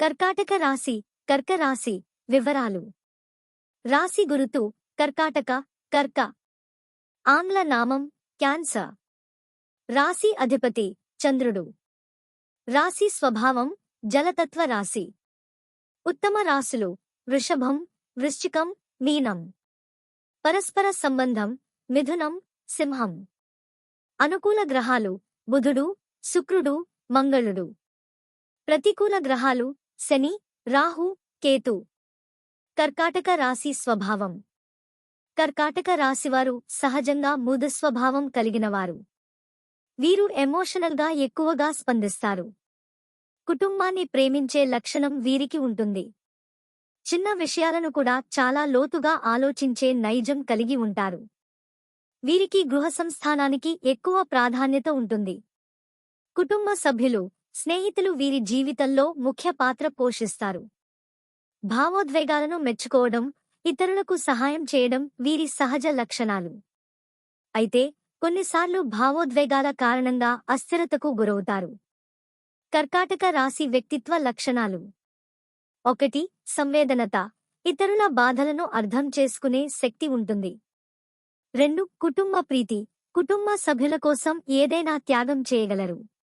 కర్కాటక రాశి కర్క రాశి వివరాలు. రాశి గురుతు కర్కాటక కర్క. ఆంగ్ల నామం క్యాన్సర్. రాశి అధిపతి చంద్రుడు. రాశి స్వభావం జలతత్వ రాశి. ఉత్తమ రాశులు వృషభం వృశ్చికం మీనం. పరస్పర సంబంధం మిథునం సింహం. అనుకూల గ్రహాలు బుధుడు శుక్రుడు మంగళుడు. ప్రతికూల గ్రహాలు శని రాహు కేతు. కర్కాటక రాశి స్వభావం. కర్కాటక రాశివారు సహజంగా మూదస్వభావం కలిగినవారు. వీరు ఎమోషనల్గా ఎక్కువగా స్పందిస్తారు. కుటుంబాన్ని ప్రేమించే లక్షణం వీరికి ఉంటుంది. చిన్న విషయాలను కూడా చాలా లోతుగా ఆలోచించే నైజం కలిగి ఉంటారు. వీరికి గృహ సంస్థానానికి ఎక్కువ ప్రాధాన్యత ఉంటుంది. కుటుంబ సభ్యులు స్నేహితులు వీరి జీవితంలో ముఖ్య పాత్ర పోషిస్తారు. భావోద్వేగాలను మెచ్చుకోవడం ఇతరులకు సహాయం చేయడం వీరి సహజ లక్షణాలు. అయితే కొన్నిసార్లు భావోద్వేగాల కారణంగా అస్థిరతకు గురవుతారు. కర్కాటక రాశి వ్యక్తిత్వ లక్షణాలు. ఒకటి సంవేదనత. ఇతరుల బాధలను అర్థం చేసుకునే శక్తి ఉంటుంది. రెండు కుటుంబ ప్రీతి. కుటుంబ సభ్యుల కోసం ఏదైనా త్యాగం చేయగలరు.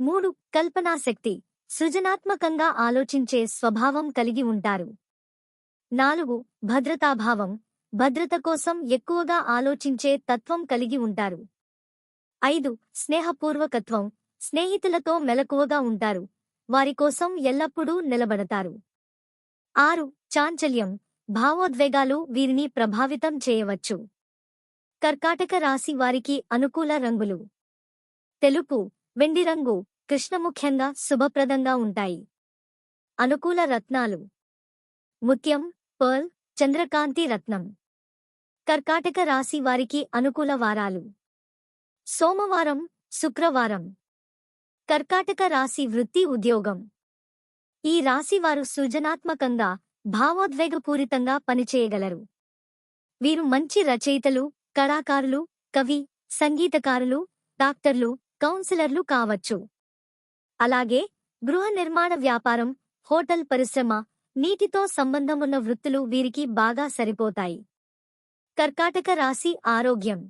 మూడు కల్పనాశక్తి సృజనాత్మకంగా ఆలోచించే స్వభావం కలిగి ఉంటారు. నాలుగు భద్రతాభావం భద్రత కోసం ఎక్కువగా ఆలోచించే తత్వం కలిగి ఉంటారు. ఐదు స్నేహపూర్వకత్వం. స్నేహితులతో మెలకువగా ఉంటారు. వారి కోసం ఎల్లప్పుడూ నిలబడతారు. ఆరు చాంచల్యం. భావోద్వేగాలు వీరిని ప్రభావితం చేయవచ్చు. కర్కాటక రాశి వారికి అనుకూల రంగులు. తెలుపు వెండి రంగు కృష్ణముఖ్యంగా శుభప్రదంగా ఉంటాయి. అనుకూల రత్నాలు. ముత్యం పర్ల్ చంద్రకాంతి రత్నం. కర్కాటక రాశి వారికి అనుకూల వారాలు. సోమవారం శుక్రవారం. కర్కాటక రాశి వృత్తి ఉద్యోగం. ఈ రాశి వారు సృజనాత్మకంగా భావోద్వేగపూరితంగా పనిచేయగలరు. వీరు మంచి రచయితలు కళాకారులు కవి సంగీతకారులు డాక్టర్లు కౌన్సిలర్లు కావచ్చు. అలాగే గృహ నిర్మాణ వ్యాపారం హోటల్ పరిశ్రమ నీటితో సంబంధమున్న వృత్తులు వీరికి బాగా సరిపోతాయి. కర్కాటక రాశి ఆరోగ్యం.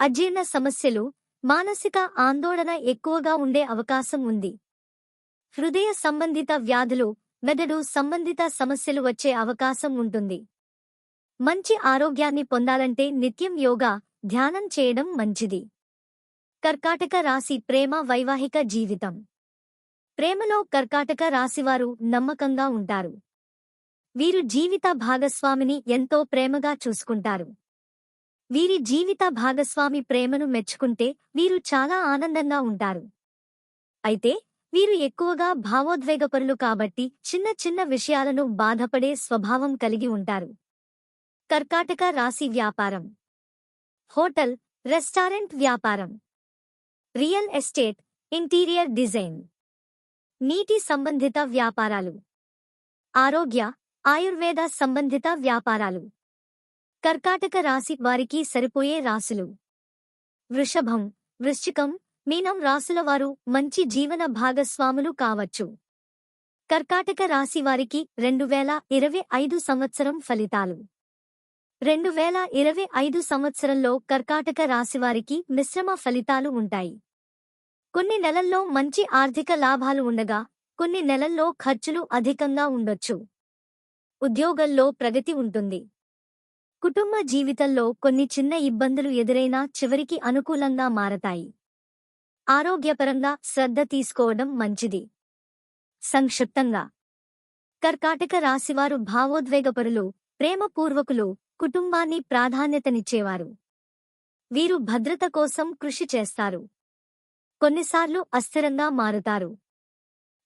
అజీర్ణ సమస్యలు మానసిక ఆందోళన ఎక్కువగా ఉండే అవకాశం ఉంది. హృదయ సంబంధిత వ్యాధులు మెదడు సంబంధిత సమస్యలు వచ్చే అవకాశం ఉంటుంది. మంచి ఆరోగ్యాన్ని పొందాలంటే నిత్యం యోగా ధ్యానం చేయడం మంచిది. కర్కాటక రాశి ప్రేమ వైవాహిక జీవితం. ప్రేమలో కర్కాటక రాశివారు నమ్మకంగా ఉంటారు. వీరు జీవిత భాగస్వామిని ఎంతో ప్రేమగా చూసుకుంటారు. వీరి జీవిత భాగస్వామి ప్రేమను మెచ్చుకుంటే వీరు చాలా ఆనందంగా ఉంటారు. అయితే వీరు ఎక్కువగా భావోద్వేగపరులు కాబట్టి చిన్న చిన్న విషయాలను బాధపడే స్వభావం కలిగి ఉంటారు. కర్కాటక రాశి వ్యాపారం. హోటల్ రెస్టారెంట్ వ్యాపారం. Real estate interior design. నీటి సంబంధిత వ్యాపారాలు. ఆరోగ్య ఆయుర్వేద సంబంధిత వ్యాపారాలు. కర్కాటక రాశి వారికి సరిపోయే రాశులు. వృషభం వృశ్చికం మీనం రాశుల వారు మంచి జీవన భాగస్వాములు కావచ్చు. కర్కాటక రాశి వారికి రెండు వేల ఇరవై ఐదు సంవత్సరం ఫలితాలు. రెండు వేల ఇరవై ఐదు సంవత్సరంలో కర్కాటక రాశివారికి మిశ్రమ ఫలితాలు ఉంటాయి. కొన్ని నెలల్లో మంచి ఆర్థిక లాభాలు ఉండగా కొన్ని నెలల్లో ఖర్చులు అధికంగా ఉండొచ్చు. ఉద్యోగంలో ప్రగతి ఉంటుంది. కుటుంబ జీవితంలో కొన్ని చిన్న ఇబ్బందులు ఎదురైనా చివరికి అనుకూలంగా మారతాయి. ఆరోగ్యపరంగా శ్రద్ధ తీసుకోవడం మంచిది. సంక్షిప్తంగా. కర్కాటక రాశివారు భావోద్వేగపరులు ప్రేమపూర్వకులు కుటుంబాన్ని ప్రాధాన్యతనిచ్చేవారు. వీరు భద్రత కోసం కృషి చేస్తారు. కొన్నిసార్లు అస్థిరంగా మారుతారు.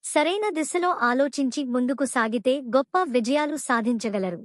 సరైన దిశలో ఆలోచించి ముందుకు సాగితే గొప్ప విజయాలు సాధించగలరు.